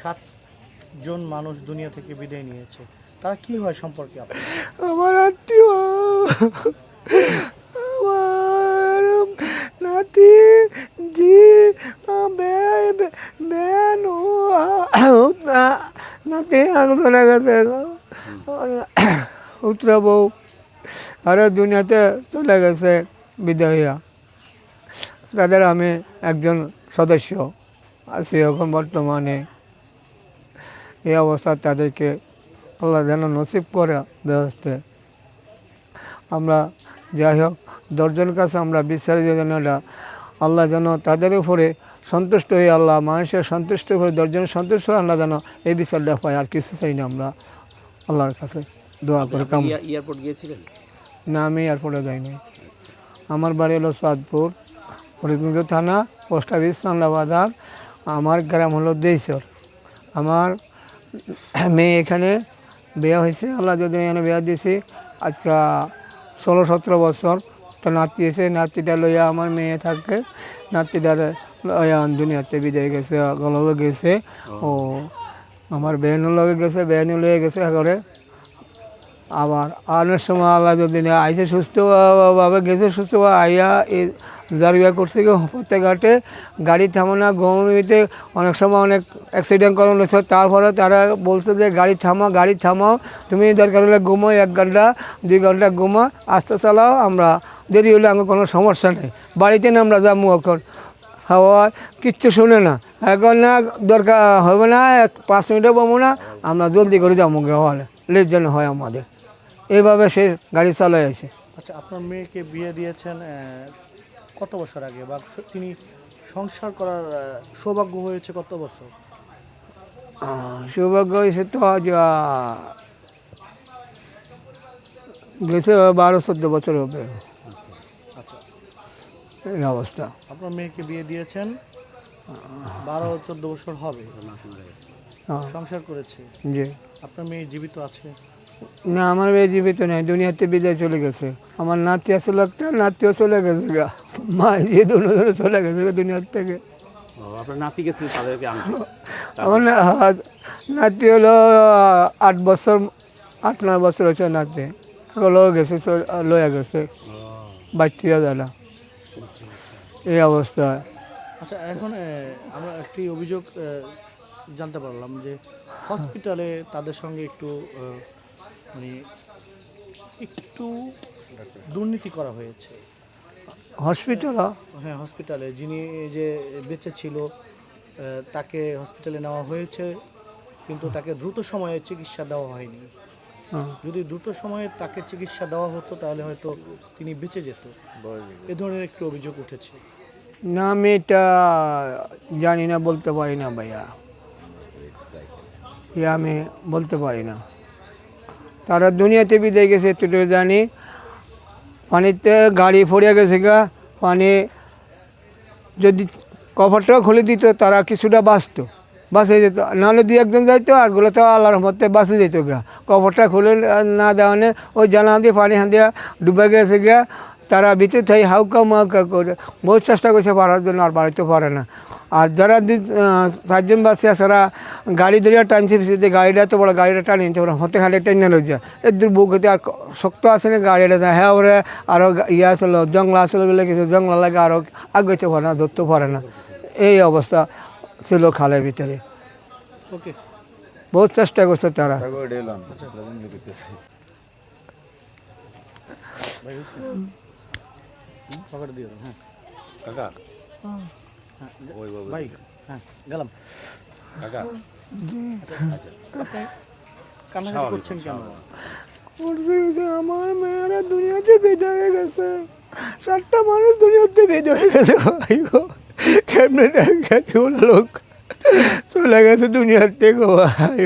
সাতজন মানুষ দুনিয়া থেকে বিদায় নিয়েছে। তারা কি হয় সম্পর্কে আমার আত্মীয় নাতি, জি বেন নাতি আগুনে গেছে। উত্তরা বউ আরও দুনিয়াতে চলে গেছে বিদায় তাদের আমি একজন সদস্য আছি এখন বর্তমানে। এই অবস্থা তাদেরকে আল্লাহ যেন নসিব করে ব্যবস্থা আমরা যাই হোক দশজনের কাছে আমরা বিশ্বাস যেন এটা আল্লাহ যেন তাদের উপরে সন্তুষ্ট হয়ে আল্লাহ মানুষের সন্তুষ্ট করে দশজনের সন্তুষ্ট হয়ে আল্লাহ যেন এই বিচারটা পাই আর কিছু চাই না আমরা আল্লাহর কাছে দোয়া করে। কাম এয়ারপোর্ট গিয়েছিলেন? না আমি এয়ারপোর্টে যাইনি। আমার বাড়ি হলো সাদপুর ফরিদগঞ্জ থানা পোস্ট অফিস চান্দা বাজার। আমার গ্রাম হলো দেইসর। আমার মেয়ে এখানে বিয়ে হয়েছে। আল্লাহ যদি এখানে বিয়া দিয়েছি, আজকে ষোলো, সতেরো বছর। তো নাতি এসে নাতিটা লইয়া আমার মেয়ে থাকে। নাতিটার দুনিয়াতে বিদায় গেছে গলবে গেছে। ও, আমার বেহনও লগে গেছে বেহনও লয়ে গেছে ঘরে আবার অনেক সময় আল্লাহ যদি না আইসে সুস্থভাবে গেছে সুস্থ আইয়া এই জারিয়া করছে কি ঘাটে গাড়ি থামো না, গরমিতে অনেক সময় অনেক অ্যাক্সিডেন্ট করানো হয়েছে তারপরে তারা বলছে যে গাড়ি থামাও গাড়ি থামাও, তুমি দরকার হলে ঘুমাও, এক ঘণ্টা, দুই ঘণ্টা ঘুমা আস্তে চালাও, আমরা দেরি হলে আমার কোনো সমস্যা নেই। বাড়িতে না আমরা যাব এখন। হাওয়া কিচ্ছু শুনে না। এখন না দরকার হবে না পাঁচ মিনিটও পাবো না, আমরা জলদি করে যাব হলে। লেট যেন হয় আমাদের। এইভাবে সে গাড়ি চালাই আছে। আচ্ছা আপনার মেয়েকে বিয়ে দিয়েছেন কত বছর আগে? বা তিনি সংসার করার সৌভাগ্য হয়েছে কত বছর? সৌভাগ্য হয়েছে তো গেছে বারো চোদ্দ বছর হবে। আচ্ছা। এই অবস্থা। আপনার মেয়েকে বিয়ে দিয়েছেন বারো চোদ্দ বছর হবে। সংসার করেছে। জি। আপনার মেয়ে জীবিত আছে? না আমার মেয়ে জীবিত নেই দুনিয়াতে বিদায় চলে গেছে। আমার নাতি আসলে একটা নাতিও চলে গেছে গা। মা যে দুজনে চলে গেছে গা দুনিয়ার থেকে। আপনার নাতি তাদেরকে আমার নাতি হলো আট বছর আট নয় বছর হয়েছে নাতি। হলো গেছে লইয়া গেছে। বাচ্চিয়া দাদা এই অবস্থা। আচ্ছা এখন আমরা একটি অভিযোগ জানতে পারলাম যে হসপিটালে তাদের সঙ্গে একটু মানে একটু দুর্নীতি করা হয়েছে। হসপিটাল হ্যাঁ, হসপিটালে। যিনি যে বেঁচে ছিল তাকে হসপিটালে নেওয়া হয়েছে কিন্তু তাকে দ্রুত সময়ে চিকিৎসা দেওয়া হয়নি। যদি দ্রুত সময়ে তাকে চিকিৎসা দেওয়া হতো তাহলে হয়তো তিনি বেঁচে যেত। এ ধরনের একটু অভিযোগ উঠেছে। না আমি এটা জানি না বলতে পারি না ভাইয়া। আমি বলতে পারি না। তারা দুনিয়াতে বিদায় গেছে, এতটুকু জানি। পানিতে গাড়ি ফড়িয়া গেছে গা, পানি যদি কভারটাও খুলে দিত, তারা কিছুটা বাঁচতো। বাঁচে যেত। নাহলে দুই একজন যাইতো, আরগুলো তো আল্লাহর মধ্যে বাঁচে যেত গা। কভারটা খুলে না দেওয়ানে ওই জানা দিয়ে পানি হাঁদিয়া ডুবে গেছে গা। তারা ভিতরে থাই হাউকা মাউকা করে, বহুত চেষ্টা করছে পারার জন্য, আর বাড়িতে পারে না। আর যারা চারজন বাসে আছে তারা গাড়ি ধরিয়া টানছে ফিসে গাড়িটা তো বড় গাড়িটা টানি ওরা হতে খালি টেনে লই যায়। এর দূর বুক হতে আর শক্ত আছে না গাড়িটা হ্যাঁ ওরা আরও ইয়ে আসলো জঙ্গলা আসলো বলে কিছু জঙ্গলা লাগে আরও আগাইতে পারে না ধরতে পারে না। এই অবস্থা ছিল খালের ভিতরে। ওকে বহুত চেষ্টা করছে তারা। হ্যাঁ। কাকা? হ্যাঁ ভাই হ্যাঁ গেলাম। কাকা। আপনি কান্নাকাটি করছেন কেন? বলছে যে আমার মেয়েরা দুনিয়াতে বেঁধে হয়ে গেছে। সাতটা মানুষ দুনিয়াতে বেঁধে হয়ে গেছে ভাই গো। কেমনে দেখা লোক? চলে গেছে দুনিয়ার থেকে ভাই